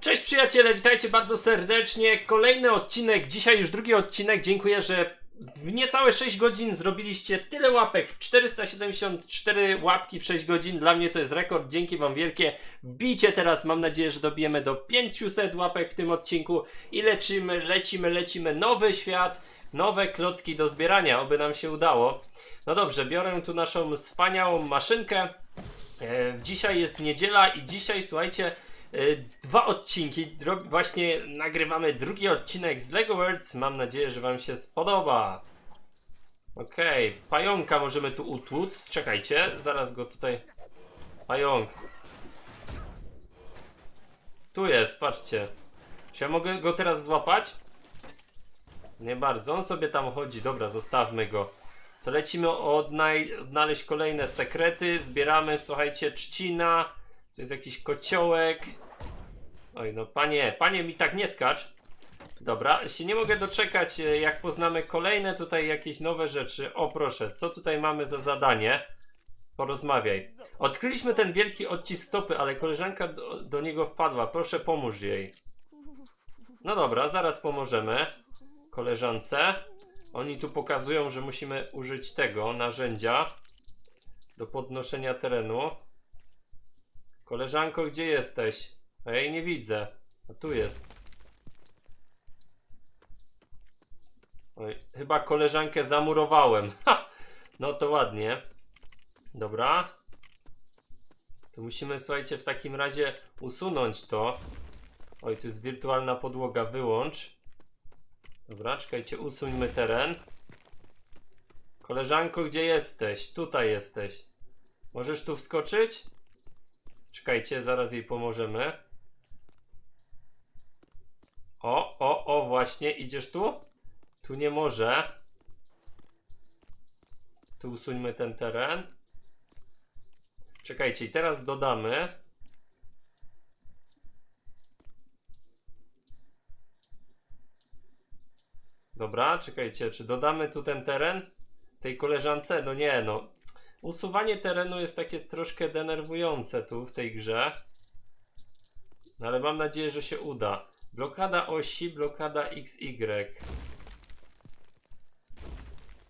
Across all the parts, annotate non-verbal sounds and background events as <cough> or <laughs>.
Cześć przyjaciele, witajcie bardzo serdecznie. Kolejny odcinek, dzisiaj już drugi odcinek. Dziękuję, że w niecałe 6 godzin zrobiliście tyle łapek. 474 łapki w 6 godzin. Dla mnie to jest rekord. Dzięki Wam wielkie. Wbijcie teraz, mam nadzieję, że dobijemy do 500 łapek w tym odcinku. I lecimy, lecimy, lecimy. Nowy świat, nowe klocki do zbierania. Oby nam się udało. No dobrze, biorę tu naszą wspaniałą maszynkę. E, Dzisiaj jest niedziela i dzisiaj, słuchajcie, dwa odcinki. Właśnie nagrywamy drugi odcinek z LEGO Worlds. Mam nadzieję, że Wam się spodoba. Okej, pająka możemy tu utłuc. Czekajcie, zaraz go tutaj. Pająk. Tu jest, patrzcie. Czy ja mogę go teraz złapać? Nie bardzo. On sobie tam chodzi. Dobra, zostawmy go. To lecimy odnaj- odnaleźć kolejne sekrety. Zbieramy, słuchajcie, trzcina. To jest jakiś kociołek. Oj, no panie, panie mi tak nie skacz. Dobra, się nie mogę doczekać, e, jak poznamy kolejne tutaj jakieś nowe rzeczy. O proszę, co tutaj mamy za zadanie? Porozmawiaj. Odkryliśmy ten wielki odcisk stopy, ale koleżanka do, do niego wpadła. Proszę pomóż jej. No dobra, zaraz pomożemy koleżance. Oni tu pokazują, że musimy użyć tego narzędzia do podnoszenia terenu. Koleżanko, gdzie jesteś? A jej nie widzę. A tu jest. Oj, chyba koleżankę zamurowałem. <laughs> Ha! No to ładnie. Dobra. To musimy, słuchajcie, w takim razie usunąć to. Oj, tu jest wirtualna podłoga, wyłącz. Dobra, czekajcie, usuńmy teren. Koleżanko, gdzie jesteś? Tutaj jesteś. Możesz tu wskoczyć? Czekajcie, zaraz jej pomożemy. O, o, o, właśnie, idziesz tu? Tu nie może. Tu usuńmy ten teren. Czekajcie, i teraz dodamy. Dobra, czekajcie, czy dodamy tu ten teren tej koleżance? No nie, no. Usuwanie terenu jest takie troszkę denerwujące tu w tej grze. No ale mam nadzieję, że się uda. Blokada osi, blokada XY.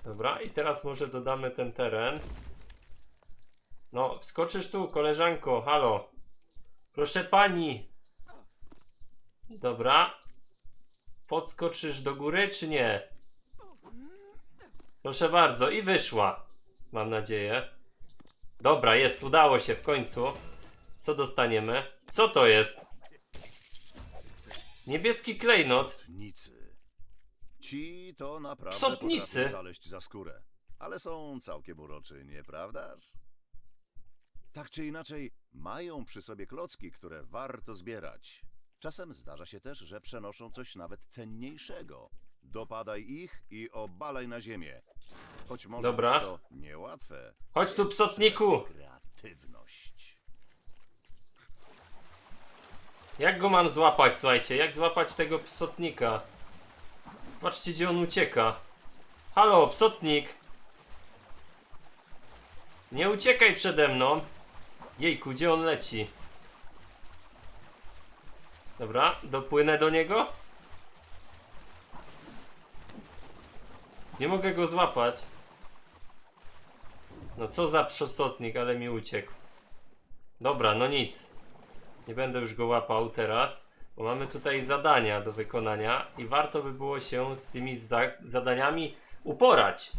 Dobra, i teraz może dodamy ten teren. No, wskoczysz tu, koleżanko, halo. Proszę pani. Dobra, Podskoczysz do góry, czy nie? Proszę bardzo, i wyszła. Mam nadzieję. Dobra, jest, udało się w końcu. Co dostaniemy? Co to jest? Niebieski klejnot. Psotnicy. Ci to naprawdę Psotnicy? potrafią zaleźć za skórę. Ale są całkiem uroczy, nieprawdaż? Tak czy inaczej, mają przy sobie klocki, które warto zbierać. Czasem zdarza się też, że przenoszą coś nawet cenniejszego. Dopadaj ich i obalaj na ziemię. Choć może Dobra. być to niełatwe. Chodź tu, psotniku. Kreatywność. Jak go mam złapać, słuchajcie? Jak złapać tego psotnika? Patrzcie, gdzie on ucieka. Halo, psotnik. Nie uciekaj przede mną. Jejku, gdzie on leci? Dobra, dopłynę do niego. Nie mogę go złapać. No co za przosotnik, ale mi uciekł. Dobra, no nic. Nie będę już go łapał teraz, bo mamy tutaj zadania do wykonania i warto by było się z tymi za zadaniami uporać.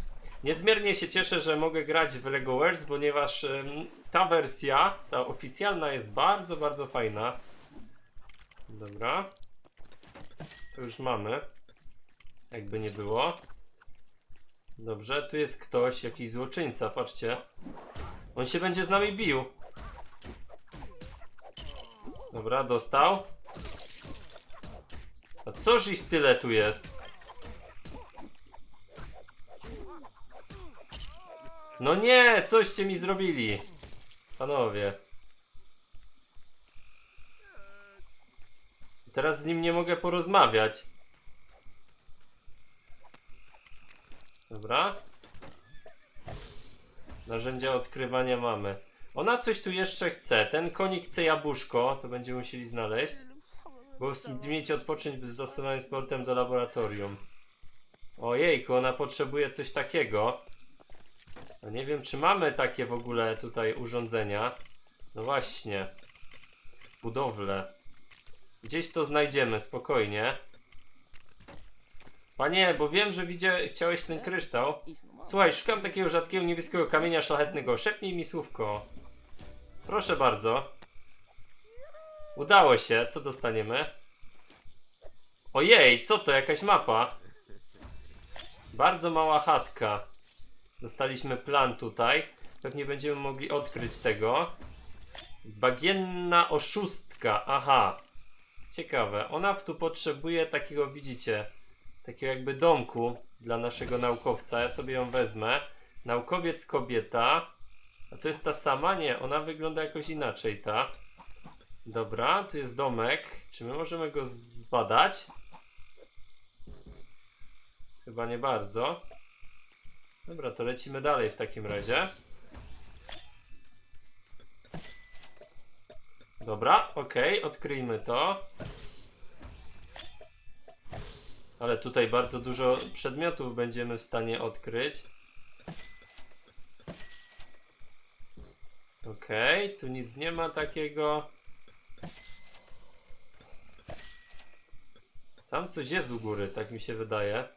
Niezmiernie się cieszę, że mogę grać w LEGO Worlds, ponieważ em, ta wersja, ta oficjalna jest bardzo, bardzo fajna. Dobra. To już mamy. Jakby nie było. Dobrze, tu jest ktoś, jakiś złoczyńca, patrzcie. On się będzie z nami bił. Dobra, dostał. A coż ich tyle tu jest? No nie, coście mi zrobili. Panowie. Teraz z nim nie mogę porozmawiać. Dobra. Narzędzia odkrywania mamy. Ona coś tu jeszcze chce. Ten konik chce jabłuszko, to będziemy musieli znaleźć. Bo mieć odpocząć z zastosowaniem sportem do laboratorium. Ojejku, ona potrzebuje coś takiego. No nie wiem, czy mamy takie w ogóle tutaj urządzenia. No właśnie. Budowle. Gdzieś to znajdziemy, spokojnie. Panie, bo wiem, że widzia, chciałeś ten kryształ. Słuchaj, szukam takiego rzadkiego niebieskiego kamienia szlachetnego. Szepnij mi słówko. Proszę bardzo. Udało się. Co dostaniemy? Ojej, co to? Jakaś mapa. Bardzo mała chatka. Dostaliśmy plan tutaj. Pewnie będziemy mogli odkryć tego. Bagienna oszustka. Aha. Ciekawe. Ona tu potrzebuje takiego, widzicie, takiego jakby domku dla naszego naukowca. Ja sobie ją wezmę. Naukowiec kobieta. A to jest ta sama? Nie, ona wygląda jakoś inaczej, ta. Dobra, tu jest domek. Czy my możemy go zbadać? Chyba nie bardzo. Dobra, to lecimy dalej w takim razie. Dobra, okej, odkryjmy to. Ale tutaj bardzo dużo przedmiotów będziemy w stanie odkryć. Okej, tu nic nie ma takiego. Tam coś jest u góry, tak mi się wydaje.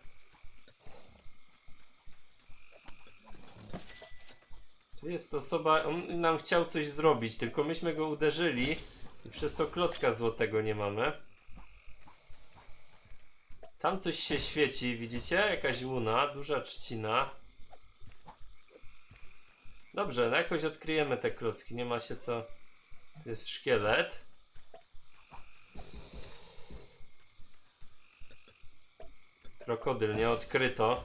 Tu jest osoba, on nam chciał coś zrobić, tylko myśmy go uderzyli i przez to klocka złotego nie mamy. Tam coś się świeci, widzicie? Jakaś łuna, duża trzcina. Dobrze, no jakoś odkryjemy te klocki, nie ma się co... Tu jest szkielet. Krokodyl, nie odkryto.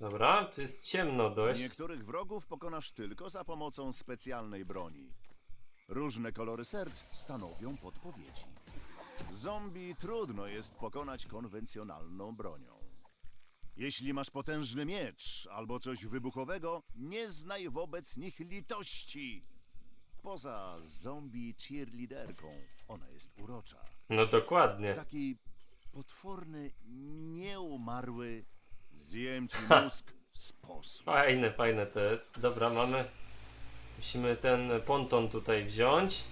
Dobra, tu jest ciemno dość. Niektórych wrogów pokonasz tylko za pomocą specjalnej broni. Różne kolory serc stanowią podpowiedzi. Zombie trudno jest pokonać konwencjonalną bronią. Jeśli masz potężny miecz albo coś wybuchowego, nie znaj wobec nich litości. Poza zombie cheerleaderką, ona jest urocza. No dokładnie. Taki potworny, nieumarły, zjem ci Ha. mózg sposób. Fajne, fajne to jest. Dobra, mamy. Musimy ten ponton tutaj wziąć.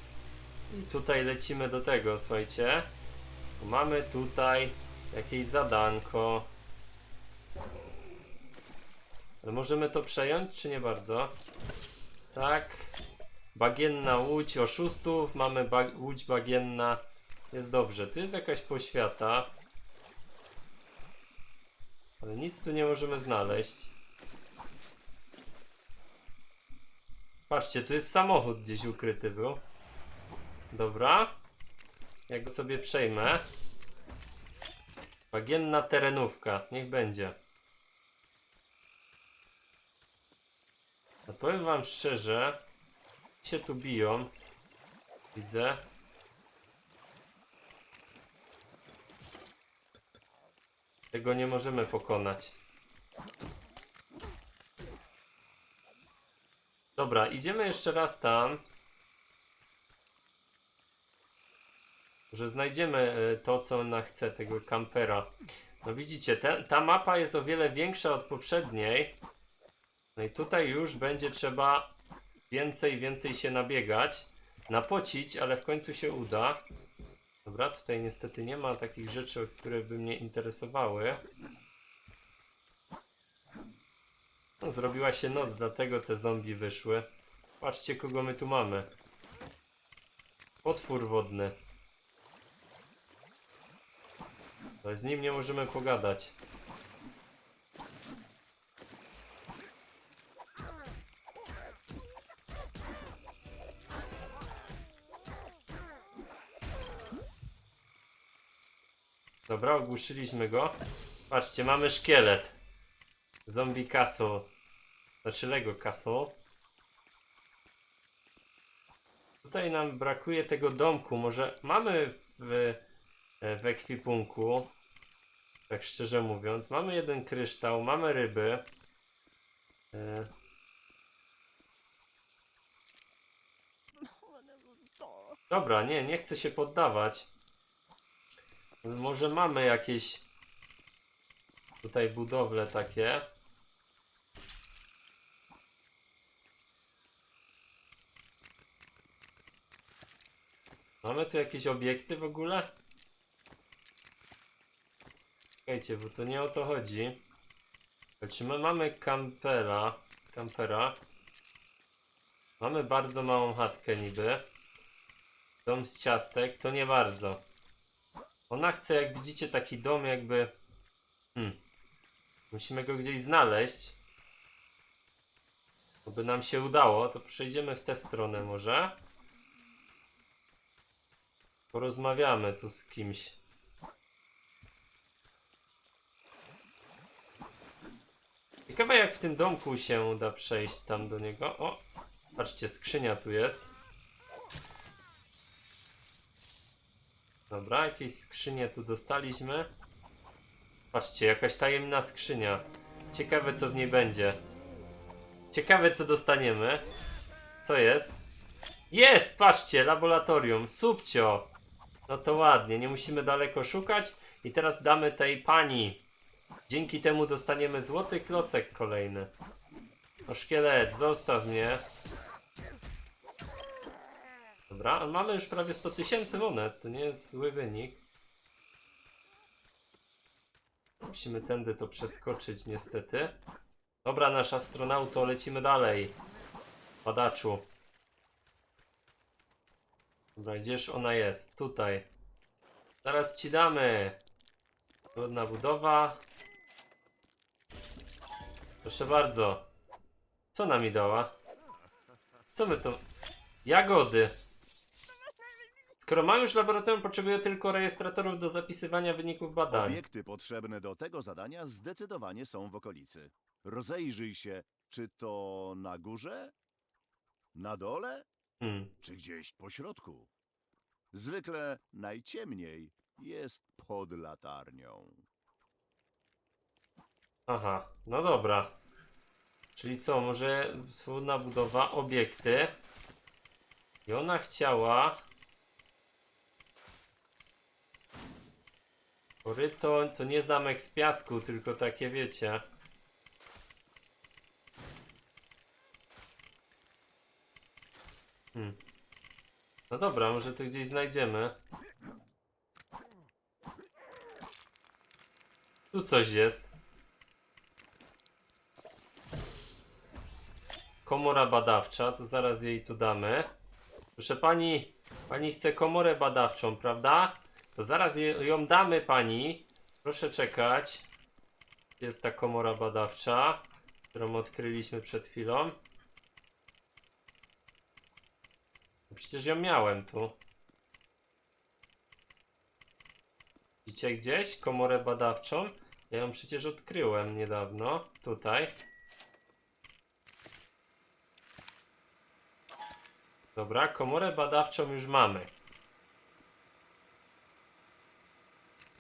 I tutaj lecimy do tego, słuchajcie. Mamy tutaj jakieś zadanko. Ale możemy to przejąć, czy nie bardzo? Tak. Bagienna łódź oszustów. Mamy ba łódź bagienna. Jest dobrze. Tu jest jakaś poświata. Ale nic tu nie możemy znaleźć. Patrzcie, tu jest samochód gdzieś ukryty był. Dobra. Ja go sobie przejmę. Bagienna terenówka. Niech będzie. No powiem wam szczerze. Się tu biją. Widzę. Tego nie możemy pokonać. Dobra, idziemy jeszcze raz tam. Że znajdziemy e, to, co ona chce, tego kampera. No widzicie, ta mapa jest o wiele większa od poprzedniej. No i tutaj już będzie trzeba więcej, więcej się nabiegać. Napocić, ale w końcu się uda. Dobra, tutaj niestety nie ma takich rzeczy, które by mnie interesowały. No, zrobiła się noc, dlatego te zombie wyszły. Patrzcie, kogo my tu mamy. Potwór wodny. Z nim nie możemy pogadać. Dobra, ogłuszyliśmy go. Patrzcie, mamy szkielet. Zombie Castle. Znaczy Lego Castle. Tutaj nam brakuje tego domku. Może mamy w, w ekwipunku. Tak szczerze mówiąc. Mamy jeden kryształ, mamy ryby. E, Dobra, nie, nie chcę się poddawać. Może mamy jakieś tutaj budowle takie. Mamy tu jakieś obiekty w ogóle? Czekajcie, bo to nie o to chodzi. Czy my mamy kampera? Kampera. Mamy bardzo małą chatkę niby. Dom z ciastek, to nie bardzo. Ona chce, jak widzicie, taki dom jakby... Hmm. Musimy go gdzieś znaleźć. Aby nam się udało, to przejdziemy w tę stronę może. Porozmawiamy tu z kimś. Ciekawe jak w tym domku się uda przejść tam do niego. O, patrzcie, skrzynia tu jest. Dobra, jakieś skrzynie tu dostaliśmy. Patrzcie, jakaś tajemna skrzynia. Ciekawe co w niej będzie. Ciekawe co dostaniemy. Co jest? Jest! Patrzcie, laboratorium. Subcio. No to ładnie, nie musimy daleko szukać. I teraz damy tej pani. Dzięki temu dostaniemy złoty klocek kolejny. No szkielet, zostaw mnie. Dobra, mamy już prawie 100 tysięcy monet, to nie jest zły wynik. Musimy tędy to przeskoczyć niestety. Dobra, nasz astronauto, lecimy dalej. Badaczu. Dobra, gdzież ona jest? Tutaj. Zaraz ci damy. Trudna budowa. Proszę bardzo. Co nam mi dała? Co my to... Jagody. Skoro ma już laboratorium, potrzebuje tylko rejestratorów do zapisywania wyników badań. Obiekty potrzebne do tego zadania zdecydowanie są w okolicy. Rozejrzyj się, czy to na górze, na dole, Hmm. czy gdzieś po środku. Zwykle najciemniej jest pod latarnią. Aha, no dobra. Czyli co, może swobodna budowa, obiekty. I ona chciała... Koryto to nie zamek z piasku, tylko takie wiecie. Hmm. No dobra, może to gdzieś znajdziemy. Tu coś jest. Komora badawcza, to zaraz jej tu damy. Proszę pani, pani chce komorę badawczą, prawda? To zaraz ją damy pani. Proszę czekać. Jest ta komora badawcza, którą odkryliśmy przed chwilą. Przecież ją miałem tu. Widzicie gdzieś komorę badawczą? Ja ją przecież odkryłem niedawno. Tutaj. Dobra, komorę badawczą już mamy.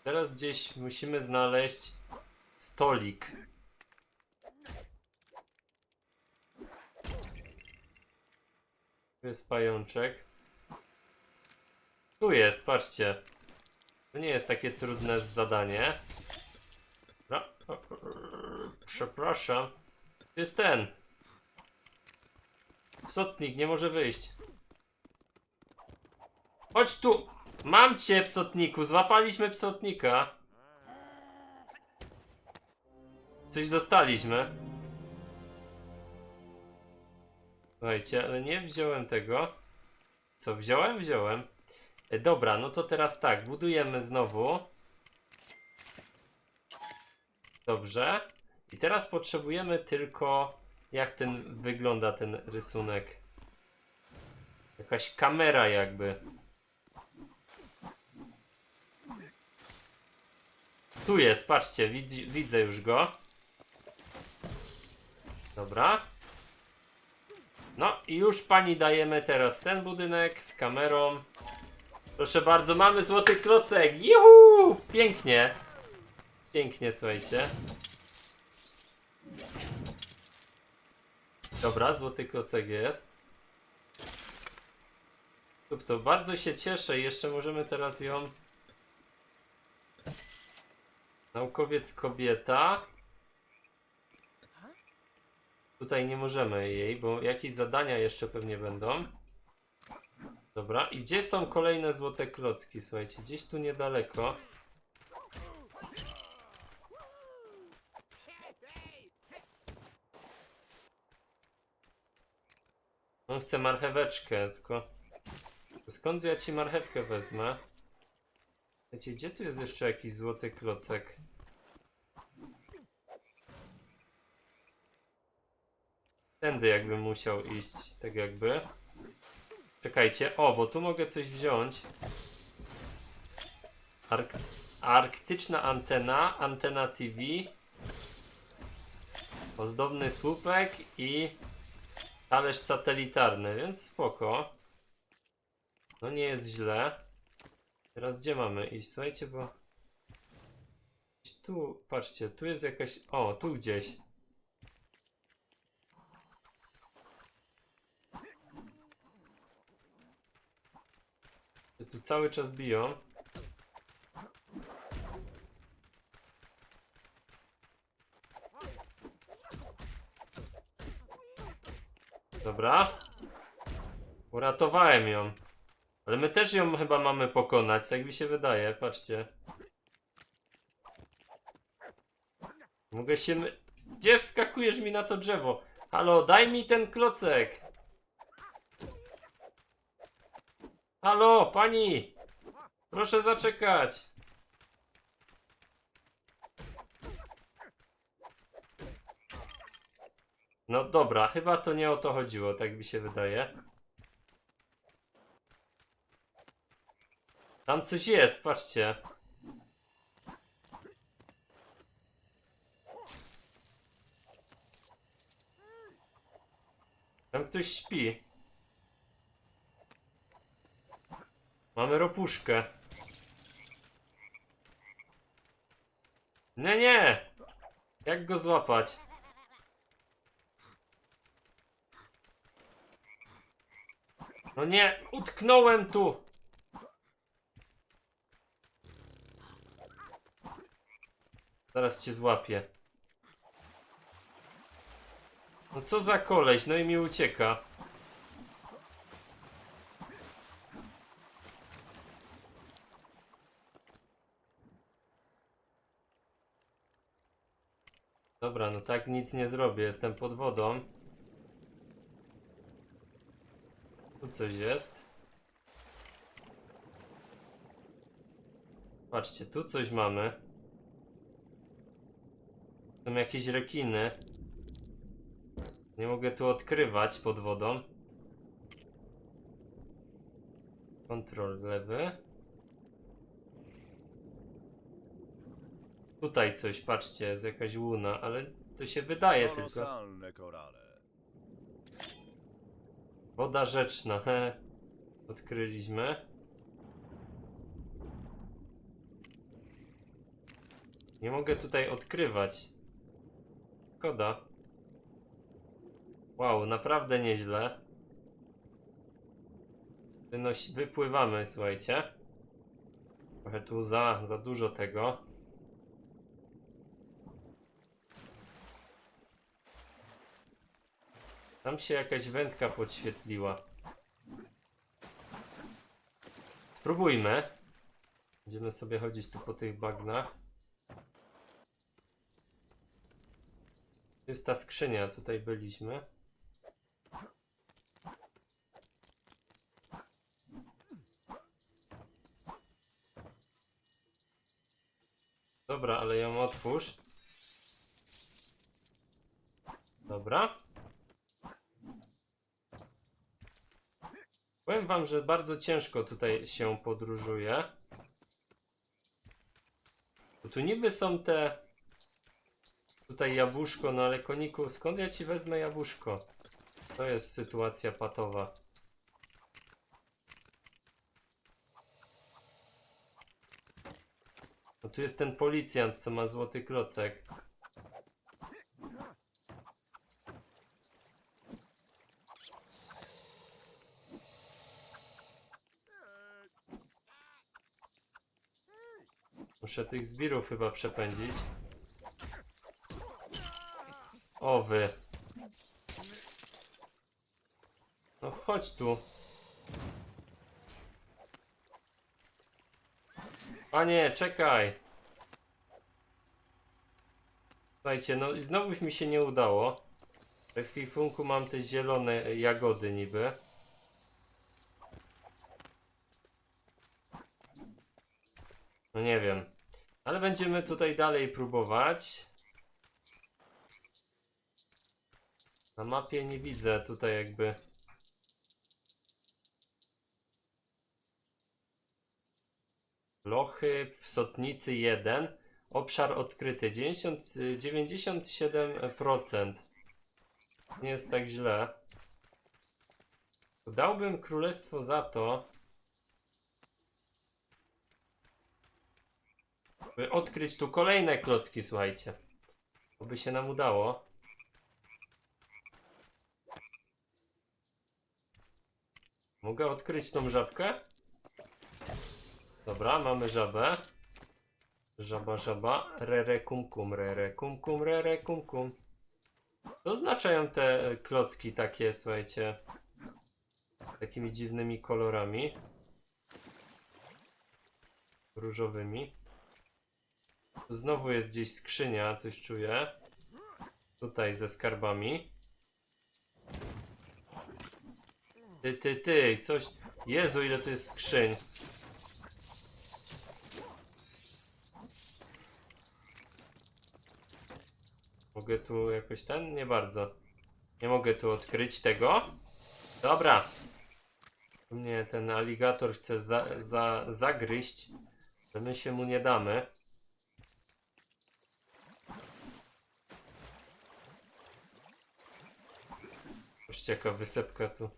Teraz gdzieś musimy znaleźć stolik. Tu jest pajączek. Tu jest, patrzcie. To nie jest takie trudne zadanie. Przepraszam. To jest ten. Psotnik nie może wyjść. Chodź tu! Mam cię, psotniku! Złapaliśmy psotnika. Coś dostaliśmy. Słuchajcie, ale nie wziąłem tego. Co, wziąłem? Wziąłem. E, dobra, no to teraz tak, budujemy znowu. Dobrze. I teraz potrzebujemy tylko jak ten wygląda ten rysunek. Jakaś kamera jakby. Tu jest, patrzcie, widz, widzę już go. Dobra. No i już pani dajemy teraz ten budynek z kamerą. Proszę bardzo, mamy złoty klocek. Juhu! Pięknie. Pięknie, słuchajcie. Dobra, złoty klocek jest. Lub to bardzo się cieszę. Jeszcze możemy teraz ją. Naukowiec kobieta. Tutaj nie możemy jej, bo jakieś zadania jeszcze pewnie będą. Dobra, i gdzie są kolejne złote klocki? Słuchajcie, gdzieś tu niedaleko. On chce marcheweczkę, tylko... Skąd ja ci marchewkę wezmę? Wiecie, gdzie tu jest jeszcze jakiś złoty klocek? Tędy jakbym musiał iść, tak jakby. Czekajcie, o, bo tu mogę coś wziąć. Ark arktyczna antena, antena TV. Ozdobny słupek i talerz satelitarny, więc spoko. No nie jest źle. Teraz gdzie mamy iść? Słuchajcie, bo... Tu, patrzcie, tu jest jakaś... O, tu gdzieś. Tu cały czas biją. Dobra. Uratowałem ją. Ale my też ją chyba mamy pokonać, tak mi się wydaje, patrzcie. Mogę się... Gdzie wskakujesz mi na to drzewo? Halo, daj mi ten klocek! Halo, pani! Proszę zaczekać! No dobra, chyba to nie o to chodziło, tak mi się wydaje. Tam coś jest, patrzcie. Tam ktoś śpi. Mamy ropuszkę. Nie, nie! Jak go złapać? No nie, utknąłem tu! Zaraz cię złapię. No co za koleś, no i mi ucieka. Dobra, no tak nic nie zrobię, jestem pod wodą. Tu coś jest. Patrzcie, tu coś mamy. Są jakieś rekiny. Nie mogę tu odkrywać pod wodą. Kontrol lewy. Tutaj coś, patrzcie, jest jakaś łuna, ale to się wydaje tylko. Kolosalne korale. Woda rzeczna, he. Odkryliśmy. Nie mogę tutaj odkrywać. Szkoda. Wow, naprawdę nieźle. Wypływamy, słuchajcie. Trochę tu za, za dużo tego. Tam się jakaś wędka podświetliła. Spróbujmy. Będziemy sobie chodzić tu po tych bagnach. Jest ta skrzynia, tutaj byliśmy. Dobra, ale ją otwórz. Dobra. Powiem wam, że bardzo ciężko tutaj się podróżuje. Bo tu niby są te... Tutaj jabłuszko, no ale koniku, skąd ja ci wezmę jabłuszko? To jest sytuacja patowa. No tu jest ten policjant, co ma złoty klocek. Muszę tych zbirów chyba przepędzić. O wy. No wchodź tu. Panie, czekaj. Słuchajcie, no i znowuż mi się nie udało. W ekwipunku mam te zielone jagody niby. No nie wiem. Ale będziemy tutaj dalej próbować. Na mapie nie widzę tutaj jakby. Lochy Sotnicy 1. Obszar odkryty 90, 97%. Nie jest tak źle. Dałbym królestwo za to, by odkryć tu kolejne klocki, słuchajcie. By się nam udało. Mogę odkryć tą żabkę? Dobra, mamy żabę. Żaba, żaba. Rere kum kum, rere kum kum, rere kum kum. Co oznaczają te e, klocki takie, słuchajcie? Takimi dziwnymi kolorami. Różowymi. Tu znowu jest gdzieś skrzynia, coś czuję. Tutaj ze skarbami. Ty, ty, ty, coś. Jezu, ile tu jest skrzyń. Mogę tu jakoś ten? Nie bardzo. Nie mogę tu odkryć tego. Dobra. Nie, ten aligator chce za, za, zagryźć. że My się mu nie damy. Zobaczcie jaka wysepka tu.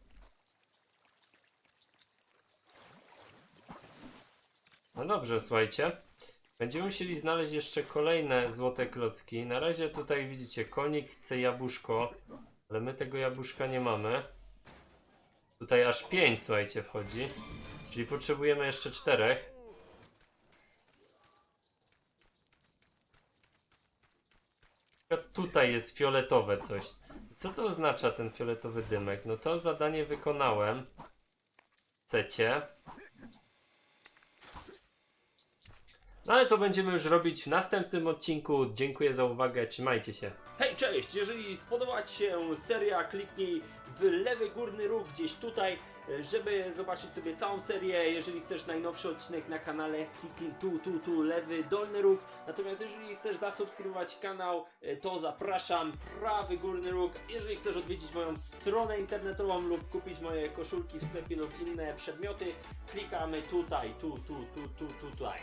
Dobrze, słuchajcie. Będziemy musieli znaleźć jeszcze kolejne złote klocki. Na razie tutaj widzicie, konik chce jabłuszko, ale my tego jabłuszka nie mamy. Tutaj aż 5, słuchajcie, wchodzi. Czyli potrzebujemy jeszcze czterech. Tutaj jest fioletowe coś. Co to oznacza ten fioletowy dymek? No to zadanie wykonałem. Chcecie? No ale to będziemy już robić w następnym odcinku. Dziękuję za uwagę, trzymajcie się. Hej, cześć! Jeżeli spodobała Ci się seria, kliknij w lewy górny róg gdzieś tutaj, żeby zobaczyć sobie całą serię. Jeżeli chcesz najnowszy odcinek na kanale, kliknij tu, tu, tu, lewy dolny róg. Natomiast jeżeli chcesz zasubskrybować kanał, to zapraszam, prawy górny róg. Jeżeli chcesz odwiedzić moją stronę internetową lub kupić moje koszulki w sklepie lub inne przedmioty, klikamy tutaj, tu, tu, tu, tu, tu, tutaj.